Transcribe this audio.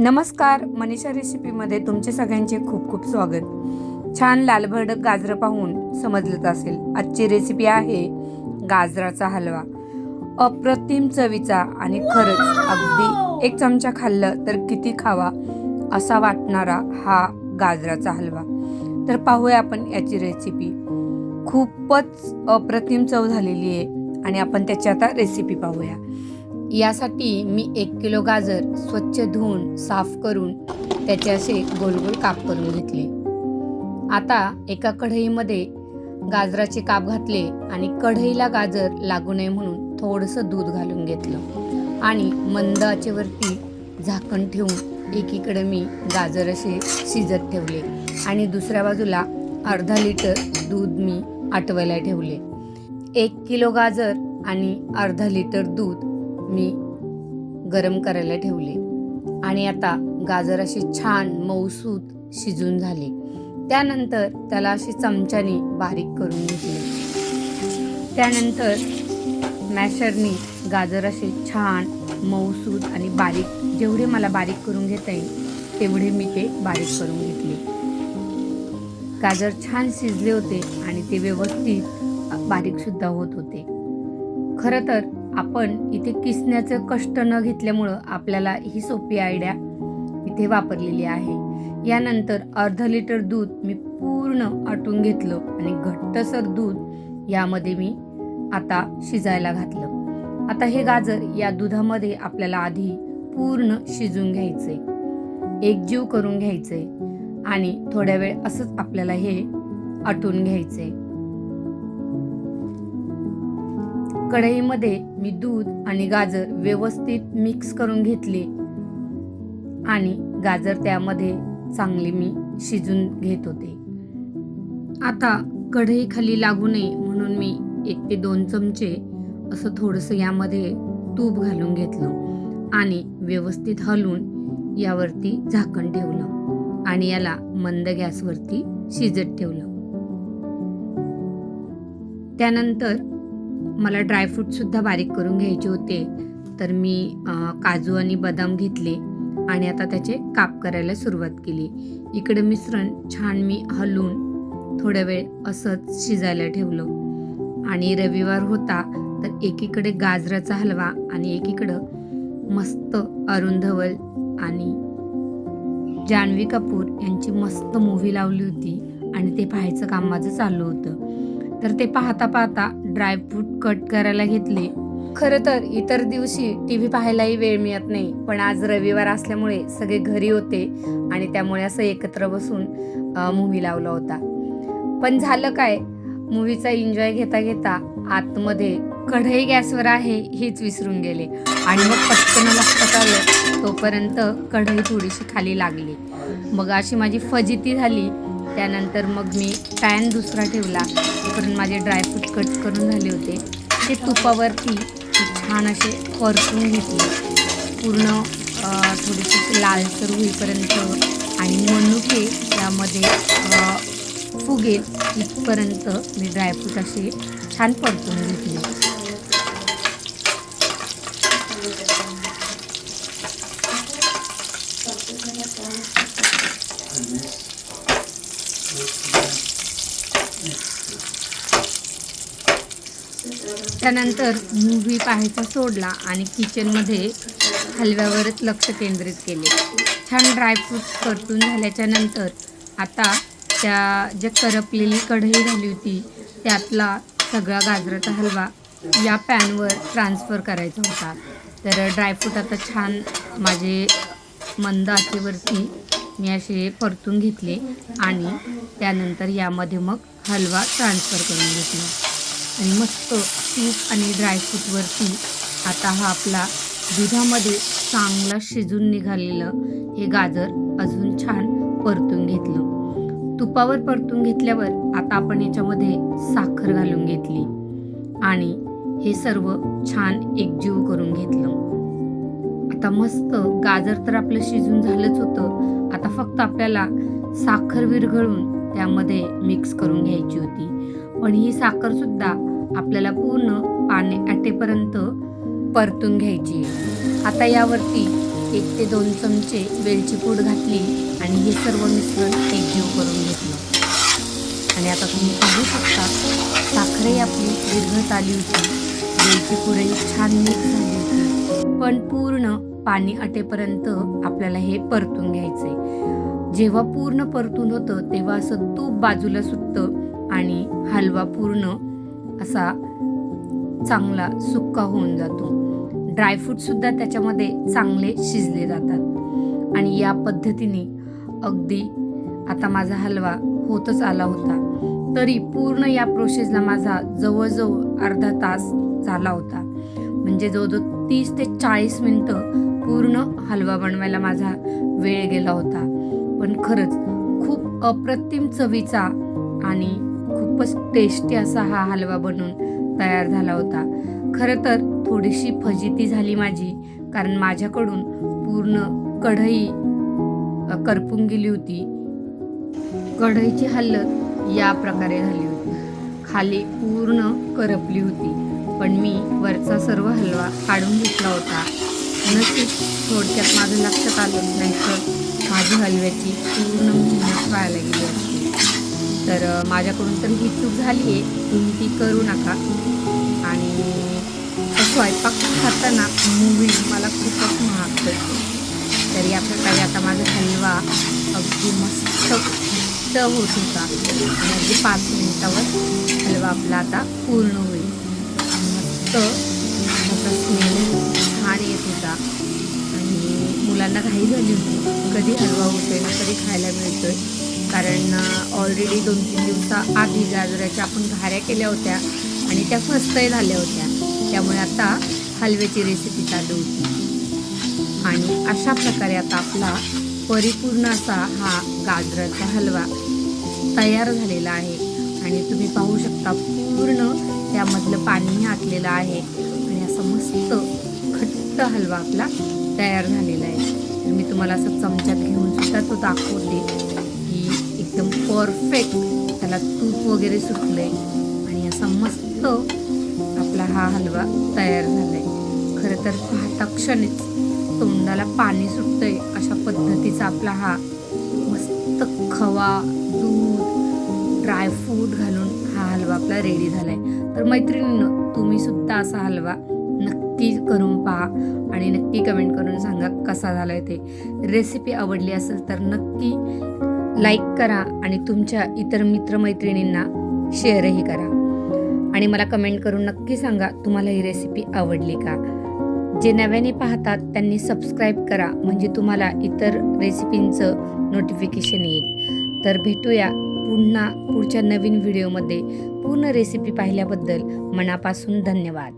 नमस्कार मनीषा रेसिपीमध्ये तुमचे सगळ्यांचे खूप खूप स्वागत. छान लालभरड गाजरं पाहून समजलंच असेल आजची रेसिपी आहे गाजराचा हलवा. अप्रतिम चवीचा आणि खरंच अगदी एक चमचा खाल्लं तर किती खावा असा वाटणारा हा गाजराचा हलवा. तर पाहूया आपण याची रेसिपी खूपच अप्रतिम चव झालेली आहे आणि आपण त्याची आता रेसिपी पाहूया. यासाठी मी एक किलो गाजर स्वच्छ धुवून साफ करून त्याचे असे गोल गोल काप करून घेतले. आता एका कढईमध्ये गाजराचे काप घातले आणि कढईला गाजर लागू नये म्हणून थोडंसं दूध घालून घेतलं. आणि मंद आचेवरती झाकण ठेवून एकीकडे मी गाजर असे शिजत ठेवले आणि दुसऱ्या बाजूला अर्धा लिटर दूध मी आटवायला ठेवले. एक किलो गाजर आणि अर्धा लिटर दूध मी गरम करायला ठेवले. आणि आता गाजर असे छान मऊसूत शिजून झाले. त्यानंतर त्याला अशी चमच्याने बारीक करून घेतले. त्यानंतर मॅशरनी गाजर असे छान मऊसूत आणि बारीक जेवढे मला बारीक करून घेता येईल तेवढे मी ते बारीक करून घेतले. गाजर छान शिजले होते आणि ते व्यवस्थित बारीकसुद्धा होत होते. खरं तर आपण इथे किसण्याचं कष्ट न घेतल्यामुळं आपल्याला ही सोपी आयडिया इथे वापरलेली आहे. यानंतर अर्ध लिटर दूध मी पूर्ण आटून घेतलं आणि घट्टसर दूध यामध्ये मी आता शिजायला घातलं. आता हे गाजर या दुधामध्ये आपल्याला आधी पूर्ण शिजून घ्यायचंय. एकजीव करून घ्यायचंय आणि थोड्या वेळ असंच आपल्याला हे आटून घ्यायचंय. कढईमध्ये मी दूध आणि गाजर व्यवस्थित मिक्स करून घेतले. आणि गाजर त्यामध्ये चांगले मी शिजून घेत होते. आता कढई खाली लागू नये म्हणून मी एक ते दोन चमचे असं थोडंसं यामध्ये तूप घालून घेतलं आणि व्यवस्थित हलवून यावरती झाकण ठेवलं आणि याला मंद गॅसवरती शिजत ठेवलं. त्यानंतर मला ड्रायफ्रूटसुद्धा बारीक करून घ्यायचे होते. तर मी काजू आणि बदाम घेतले आणि आता त्याचे काप करायला सुरुवात केली. इकडे मिश्रण छान मी हलवून थोड्या वेळ असंच शिजायला ठेवलं. आणि रविवार होता तर एकीकडे गाजराचा हलवा आणि एकीकडं मस्त अरुण धवल आणि जान्हवी कपूर यांची मस्त मूव्ही लावली होती आणि ते पाहायचं काम माझं चालू होतं. तर ते पाहता पाहता ड्रायफ्रूट कट करायला घेतले. खरं तर इतर दिवशी टी व्ही पाहायलाही वेळ मिळत नाही पण आज रविवार असल्यामुळे सगळे घरी होते आणि त्यामुळे असं एकत्र बसून मूवी लावला होता. पण झालं काय? मूवीचा एन्जॉय घेता घेता आतमध्ये कढई गॅसवर आहे हेच विसरून गेले. आणि मग पटकन लक्षात आलं तोपर्यंत कढई थोडीशी खाली लागली. मग अशी माझी फजिती झाली त्यानंतर मग मी पॅन दुसरा ठेवला. तोपर्यंत माझे ड्रायफ्रूट कट करून झाले होते. ते तुपावरती छान असे परतून घेतले. पूर्ण थोडेसे लालसर होईपर्यंत आणि मनुके त्यामध्ये फुगेल इथपर्यंत मी ड्रायफ्रूट असे छान परतून घेतले. त्यानंतर मूव्ही पाहायचा सोडला आणि किचनमध्ये हलव्यावरच लक्ष केंद्रित केले. छान ड्रायफ्रूट परतून झाल्याच्यानंतर आता त्या ज्या करपलेली कढई झाली होती त्यातला सगळा गाजराचा हलवा या पॅनवर ट्रान्सफर करायचा होता. तर ड्रायफ्रूट आता छान माझे मंद आचेवरती मी असे परतून घेतले आणि त्यानंतर यामध्ये मग हलवा ट्रान्सफर करून घेतला. आणि मस्त तूप आणि ड्रायफ्रूटवरती आता हा आपला दुधामध्ये चांगला शिजून निघालेलं हे गाजर अजून छान परतून घेतलं. तुपावर परतून घेतल्यावर आता आपण याच्यामध्ये साखर घालून घेतली आणि हे सर्व छान एकजीव करून घेतलं. आता मस्त गाजर तर आपलं शिजून झालंच होतं. आता फक्त आपल्याला साखर विरघळून त्यामध्ये मिक्स करून घ्यायची होती. पण ही साखर सुद्धा आपल्याला पूर्ण पाणी आटेपर्यंत परतून घ्यायची आता यावरती एक ते दोन चमचे वेलची पूड घातली आणि हे सर्व मिश्रण एकजीव करून घेतलं. आणि आता तुम्ही पाहू शकता साखरही आपली विरघत आली होती. वेलची पूडही छान मिक्स झाली होती. पण पूर्ण पाणी अटेपर्यंत आपल्याला हे परतून घ्यायचंय. जेव्हा पूर्ण परतून होतं तेव्हा असं तूप बाजूला सुटतं आणि हलवा पूर्ण असा चांगला सुक्का होऊन जातो. ड्रायफ्रूट सुद्धा त्याच्यामध्ये चांगले शिजले जातात. आणि या पद्धतीने अगदी आता माझा हलवा होतच आला होता. तरी पूर्ण या प्रोसेसला माझा जवळजवळ अर्धा तास झाला होता. म्हणजे जवळजवळ तीस ते चाळीस मिनटं पूर्ण हलवा बनवायला माझा वेळ गेला होता. पण खरंच खूप अप्रतिम चवीचा आणि खूपच टेस्टी असा हा हलवा बनून तयार झाला होता. खरं तर थोडीशी फजिती झाली माझी कारण माझ्याकडून पूर्ण कढई करपून गेली होती. कढईची हालत या प्रकारे झाली होती. खाली पूर्ण करपली होती पण मी वरचा सर्व हलवा काढून घेतला होता. नक्कीच थोडक्यात माझं लक्षात आलं नाही तर माझी हलव्याची पूर्ण मेहनत व्हायला गेली होती. तर माझ्याकडून तर ही चूक झाली आहे. तुम्ही ती करू नका. आणि स्वयंपाक खाताना मूवी मला खूपच महाग पडते. तर या प्रकारे आता माझा हलवा अगदी मस्त चव होत होता. आणि अगदी पाच मिनिटावर हलवा आपला आता पूर्ण होईल. मस्त त्याचा स्मेल छान येत होता. आणि मुलांना घाई झाली होती. कधी हलवा होतोय ना कधी खायला मिळतोय. कारण ऑलरेडी दोन तीन दिवसाआधी गाजराच्या आपण घाऱ्या केल्या होत्या आणि त्या फस्तही झाल्या होत्या. त्यामुळे आता हलव्याची रेसिपी चालू होती. आणि अशा प्रकारे आता आपला परिपूर्ण असा हा गाजराचा हलवा तयार झालेला आहे. आणि तुम्ही पाहू शकता पूर्ण त्यामधलं पाणीही आटलेलं आहे. आणि असा मस्त घट्ट हलवा आपला तयार झालेला आहे. तर मी तुम्हाला असं चमच्यात घेऊन सुद्धा तो दाखवते. एकदम परफेक्ट त्याला तूप वगैरे सुटलं आहे आणि असा मस्त आपला हा हलवा तयार झाला आहे खरं तर पाहता क्षणीच तोंडाला पाणी सुटतं आहे अशा पद्धतीचा आपला हा मस्त खवा दूध ड्रायफ्रूट घालून हा हलवा आपला रेडी झाला आहे तर मैत्रिणीनं तुम्ही सुद्धा असा हलवा नक्की करून पहा आणि नक्की कमेंट करून सांगा कसा झाला आहे ते. रेसिपी आवडली असेल तर नक्की लाईक करा आणि तुमच्या इतर मित्रमैत्रिणींना शेअरही करा. आणि मला कमेंट करून नक्की सांगा तुम्हाला ही रेसिपी आवडली का? जे नव्याने पाहतात त्यांनी सबस्क्राईब करा म्हणजे तुम्हाला इतर रेसिपींचं नोटिफिकेशन येईल. तर भेटूया पुन्हा पुढच्या नवीन व्हिडिओमध्ये पूर्ण रेसिपी पाहिल्याबद्दल मनापासून धन्यवाद.